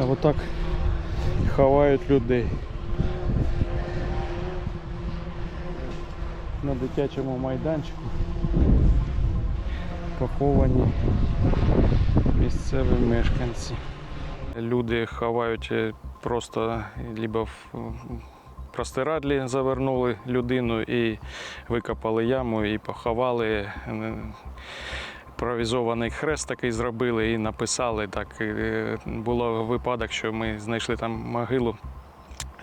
А отак ховають людей. На дитячому майданчику поховані місцеві мешканці. Люди ховають е, просто либо в простирадлі завернули людину і викопали яму і поховали. Е, Провізований хрест такий зробили і написали. Так е, було випадок, що ми знайшли там могилу.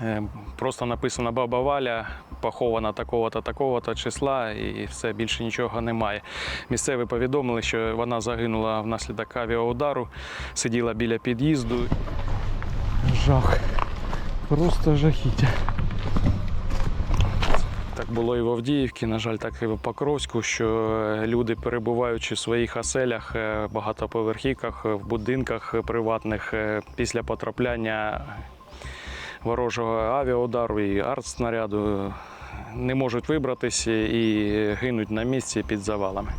Е, Просто написано Баба Валя, похована такого-то, такого-то числа, і все більше нічого немає. Місцеві повідомили, що вона загинула внаслідок авіаудару, сиділа біля під'їзду. Жах. Просто жахіття. Було і в Авдіївці, на жаль, так і в Покровську, що е, люди, перебуваючи в своїх оселях, е, багатоповерхівках, е, в будинках приватних, після потрапляння ворожого авіаудару і артснаряду не можуть вибратися і гинуть на місці під завалами.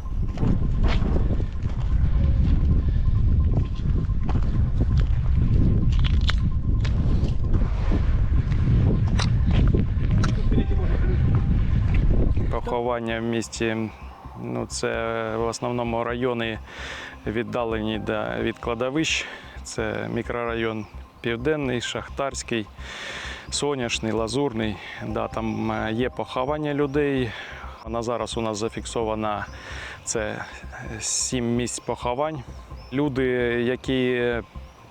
Поховання в місті ну, це в основному райони віддалені да, від кладовищ. Це мікрорайон Південний, Шахтарський, Соняшний, Лазурний. Да, там е, є поховання людей. На зараз у нас зафіксовано це сім місць поховань. Люди, які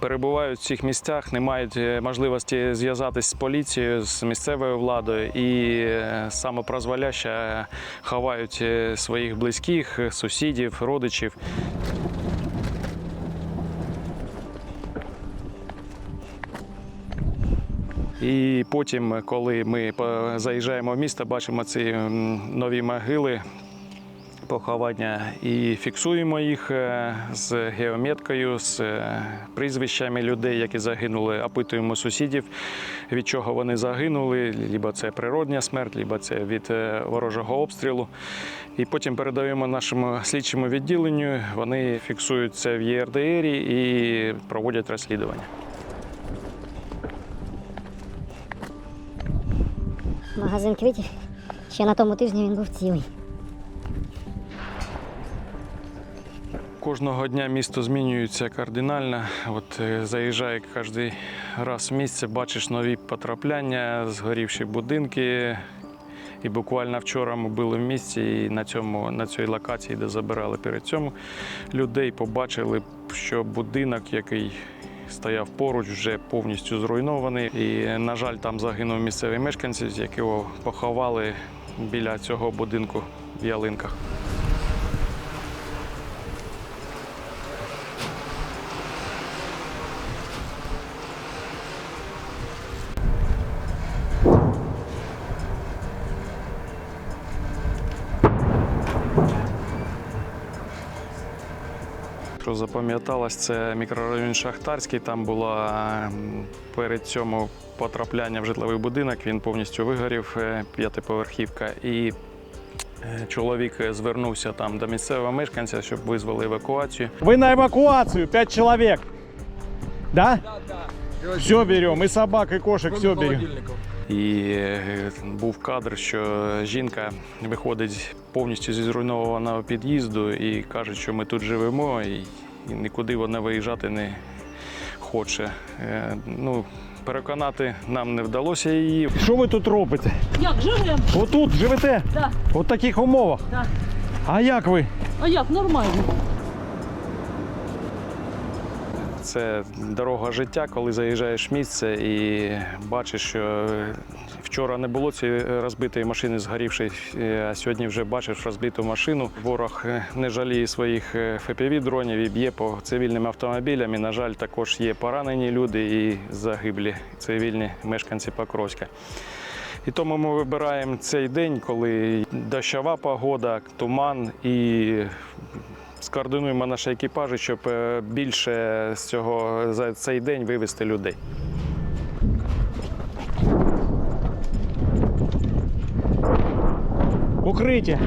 перебувають в цих місцях, не мають е, можливості зв'язатись з поліцією, з місцевою владою і е, самопрозволяще ховають е, своїх близьких, сусідів, родичів. І потім, коли ми заїжджаємо в місто, бачимо ці нові могили, поховання і фіксуємо їх е, з геометкою, з е, прізвищами людей, які загинули. Опитуємо сусідів, від чого вони загинули, либо це природня смерть, либо це від е, ворожого обстрілу. І потім передаємо нашому слідчому відділенню. Вони фіксують це в ЄРДР і проводять розслідування. Магазин квітів. Ще на тому тижні він був цілий. Кожного дня місто змінюється кардинально. От е, заїжджає кожен раз в місце, бачиш нові потрапляння, згорівші будинки. І буквально вчора ми були в місті і на, цьому, на цій локації, де забирали перед цьому людей, побачили, що будинок, який стояв поруч, вже повністю зруйнований. І, на жаль, там загинув місцевий мешканець, якого поховали біля цього будинку в ялинках. Що запам'яталось, це мікрорайон Шахтарський. Там було ем, перед цьому потрапляння в житловий будинок. Він повністю вигорів, е, п'ятиповерхівка. І е, чоловік звернувся там до місцевого мешканця, щоб визвали евакуацію. Вы на эвакуацию, пять человек. Да? Все берем, и собак, и кошек, все берем. І е, був кадр, що жінка виходить повністю зі зруйнованого під'їзду і каже, що ми тут живемо, і, і нікуди вона виїжджати не хоче. Е, Ну, переконати нам не вдалося її. Що ви тут робите? Як живем? Отут живете? Да. От таких умовах? Да. А як ви? А як нормально? Це дорога життя, коли заїжджаєш в місце і бачиш, що е, вчора не було цієї розбитої машини, згорівшої, е, а сьогодні вже бачиш розбиту машину. Ворог е, не жаліє своїх fpv дронів і б'є по цивільним автомобілям. І, на жаль, також є поранені люди і загиблі цивільні мешканці Покровська. І тому ми вибираємо цей день, коли дощова погода, туман і скоординуємо наші екіпажі, щоб е, більше з цього за цей день вивезти людей. Укриття.